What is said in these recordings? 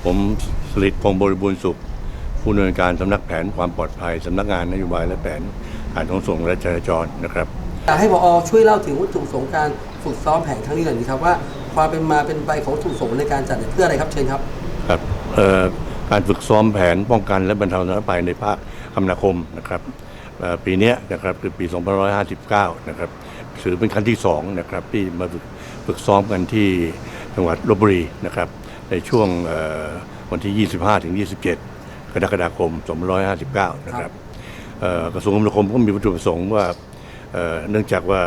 ครับผมสลิดพงศ์บริบูรณ์สุข ผู้อำนวยการสำนักแผนความปลอดภัยสำนักงานนโยบายและแผนการขนส่งและจราจรนะครับอยากให้พอช่วยเล่าถึงวัตถุประสงค์การฝึกซ้อมแผนครั้งนี้หน่อยดีครับว่าความเป็นมาเป็นไปของวัตถุประสงค์ในการจัดเนี่ยเพื่ออะไรครับเชิญครับครับเอ่อการฝึกซ้อมแผนป้องกันและบรรเทาสาธารณภัยในภาคคมนาคมนะครับเอ่อปีเนี้ยนะครับคือปี 2559 นะครับถือเป็นครั้งที่2นะครับที่มาฝึกฝึกซ้อมกันที่จังหวัดลบบุรีนะครับ ในช่วงเอ่อวันที่ 25 ถึง 27 กรกฎาคม 2559 นะครับเอ่อกระทรวงคมนาคมก็มีวัตถุประสงค์ว่าเอ่อเนื่องจากว่า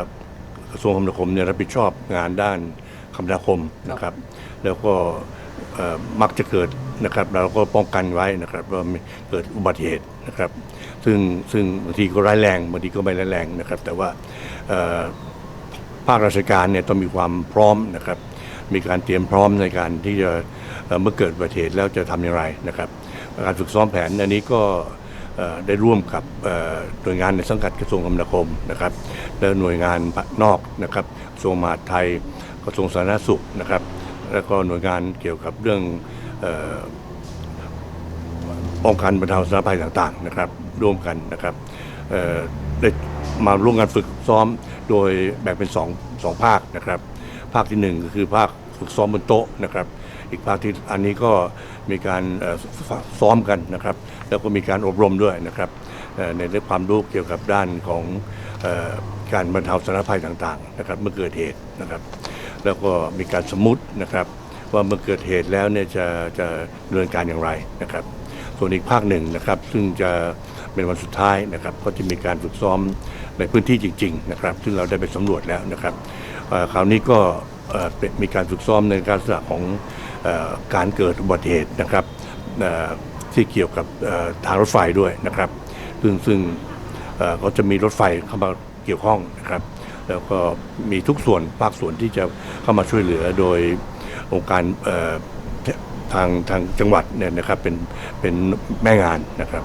กระทรวงคมนาคมเนี่ยรับผิดชอบงานด้านคมนาคมนะครับ แล้วก็เอ่อมักจะเกิดนะครับเราก็ป้องกันไว้นะครับว่าไม่เกิดอุบัติเหตุนะครับ ซึ่งซึ่งบางทีก็ร้ายแรงบางทีก็ไม่ร้ายแรงนะครับ แต่ว่าเอ่อภาคราชการเนี่ยต้องมีความพร้อมนะครับ มีการเตรียมพร้อมในการที่จะเมื่อเกิดอุบัติเหตุแล้วจะทำอย่างไรนะครับ การฝึกซ้อมแผนอันนี้ก็ได้ร่วมกับหน่วยงานในสังกัดกระทรวงคมนาคมนะครับและหน่วยงานนอกนะครับกระทรวงมหาดไทยกระทรวงสาธารณสุขนะครับ แล้วก็หน่วยงานเกี่ยวกับเรื่องอ่อป้องกันบรรเทาสาธารณภัยต่างๆนะครับ ร่วมกันนะครับได้มาร่วมกันฝึกซ้อมโดยแบ่งเป็นสองสองภาคนะครับ ภาคที่หนึ่งก็คือภาคฝึกซ้อมบนโต๊ะนะครับ อีกภาคที่อันนี้ก็มีการซ้อมกันนะครับ แล้วก็มีการอบรมด้วยนะครับในเรื่องความรู้เกี่ยวกับด้านของอการบรรเทาสาธารณภัยต่างๆนะครับเมื่อเกิดเหตุนะครับ แล้วก็มีการสมมตินะครับ ว่าเมื่อเกิดเหตุแล้วเนี่ยจะจะดำเนินการอย่างไรนะครับ ส่วนอีกภาคหนึ่งนะครับ ซึ่งจะเป็นวันสุดท้ายนะครับ ก็จะมีการฝึกซ้อมในพื้นที่จริง ๆ นะครับ ซึ่งเราได้ไปสำรวจแล้วนะครับ คราวนี้ก็มีการฝึกซ้อมในการลักษณะของอการเกิดอุบัติเหตุนะครับที่เกี่ยวกับทางรถไฟด้วยนะครับ ซึ่งซึ่งเอ่อก็จะมีรถไฟเข้ามาเกี่ยวข้องนะครับ แล้วก็มีทุกส่วนภาคส่วนที่จะเข้ามาช่วยเหลือโดยองค์การทางทางจังหวัดเนี่ยนะครับเป็นเป็นแม่งานนะครับ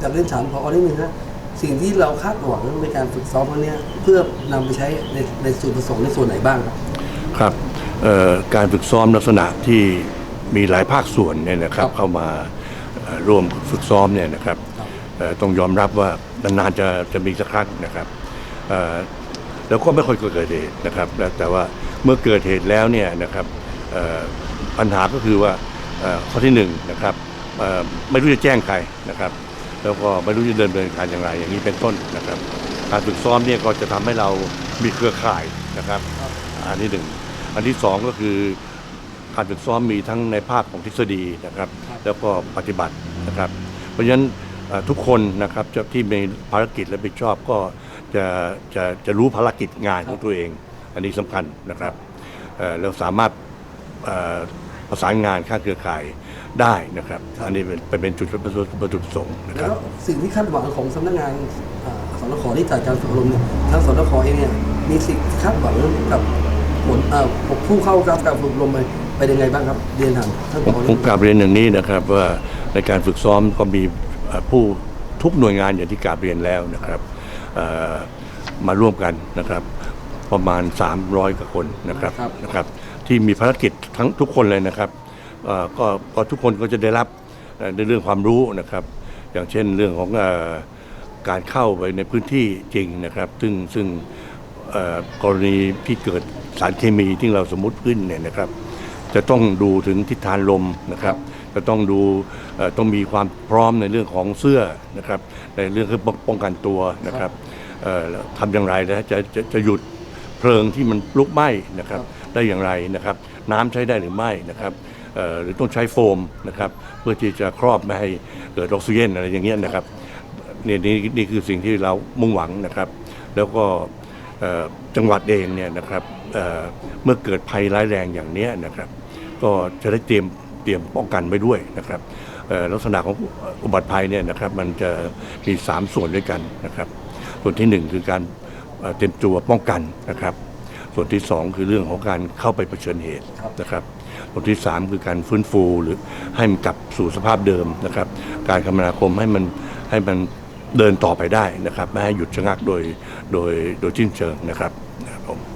อยากเรียนถามพอนิดนึงนะ สิ่งที่เราคาดหวังในการฝึกซ้อมครั้งเนี้ยเพื่อนำไปใช้ในในส่วนประสงค์ในส่วนไหนบ้างครับครับเอ่อการฝึกซ้อมลักษณะที่มีหลายภาคส่วนเนี่ยนะครับครับเข้ามาเอ่อร่วมฝึกซ้อมเนี่ยนะครับครับเอ่อต้องยอมรับว่านานๆจะจะมีสักครั้งนะครับเอ่อแล้วก็ไม่ค่อยเกิดเหตุนะครับแล้วแต่ว่าเมื่อเกิดเหตุแล้วเนี่ยนะครับเอ่อปัญหาก็คือว่าเอ่อข้อที่หนึ่งนะครับเอ่อไม่รู้จะแจ้งใครนะครับ แล้วก็ไม่รู้จะเดินเดินการอย่างไร อย่างนี้เป็นต้นนะครับ การฝึกซ้อมเนี่ยก็จะทำให้เรามีเครือข่ายนะครับ อันที่หนึ่งอันที่สองก็คือการฝึกซ้อมมีทั้งในภาคของทฤษฎีนะครับครับแล้วก็ปฏิบัตินะครับ เพราะฉะนั้นเอ่อทุกคนนะครับจะที่มีภารกิจและรับผิดชอบก็จะจะจะรู้ภารกิจงานของตัวเอง อันนี้สำคัญนะครับเอ่อเราสามารถเอ่อประสานงานข้างเครือข่าย ได้นะครับ อันนี้เป็นเป็นเป็นจุดประสงค์ประจุประสงค์นะคแล้รับ วสิ่งที่คาดหวังของสำนักงานอ่าสนขที่จัดการฝึกอบรมเนี่ยทางสนขเองเนี่ยมีสิ่งที่คาดหวังกับผลอ่าผู้เข้ารับการฝึกอบรมไปไปยังไงบ้างครับเรียนถามท่านผผมอผมกลับเรียนอย่างนี้นะครับว่าในการฝึกซ้อมก็มีเอ่อผู้ทุกหน่วยงานอย่างที่กราบเรียนแล้วนะครับเอ่อมาร่วมกันนะครับ ประมาณ 300กว่าคนนะครับนะครับ ที่มีภารกิจทั้งทุกคนเลยนะครับเอ่อ ก็ก็ทุกคนก็จะได้รับในเรื่องความรู้นะครับ อย่างเช่นเรื่องของอการเข้าไปในพื้นที่จริงนะครับ ซึ่งซึ่งกรณีที่เกิดสารเคมีที่เราสมมุติขึ้นเนี่ยนะครับ จะต้องดูถึงทิศทางลมนะครับ จะต้องดูต้องมีความพร้อมในเรื่องของเสื้อนะครับ ในเรื่องคือป้องกันตัวนะครับเอ่อแล้วทำอย่างไรนะจะจะจะหยุดเพลิงที่มันลุกไหม้นะครับ ได้อย่างไรนะครับน้ำใช้ได้หรือไม่นะครับหรือต้องใช้โฟมนะครับเพื่อที่จะครอบไม่ให้เกิดออกซิเจนอะไรอย่างเงี้ยนะครับนี่นี่นี่คือสิ่งที่เรามุ่งหวังนะครับ แล้วก็จังหวัดเองเนี่ยนะครับเเมื่อเกิดภัยร้ายแรงอย่างเนี้ยนะครับ ก็จะได้เตรียมเตรียมป้องกันไว้ด้วยนะครับลักษณะของอุบัติภัยเนี่ยนะครับมันจะมี 3 ส่วนด้วยกันนะครับ ส่วนที่ 1 คือการเตรียมตัวป้องกันนะครับ ส่วนที่ 2 คือเรื่องของการเข้าไปเผชิญเหตุนะครับ ส่วนที่ 3 คือการฟื้นฟูหรือให้มันกลับสู่สภาพเดิมนะครับ การคมนาคมให้มันให้มันเดินต่อไปได้นะครับ ไม่ให้หยุดชะงักโดยโดยโดยชิ้นเชิงนะครับนะครับผม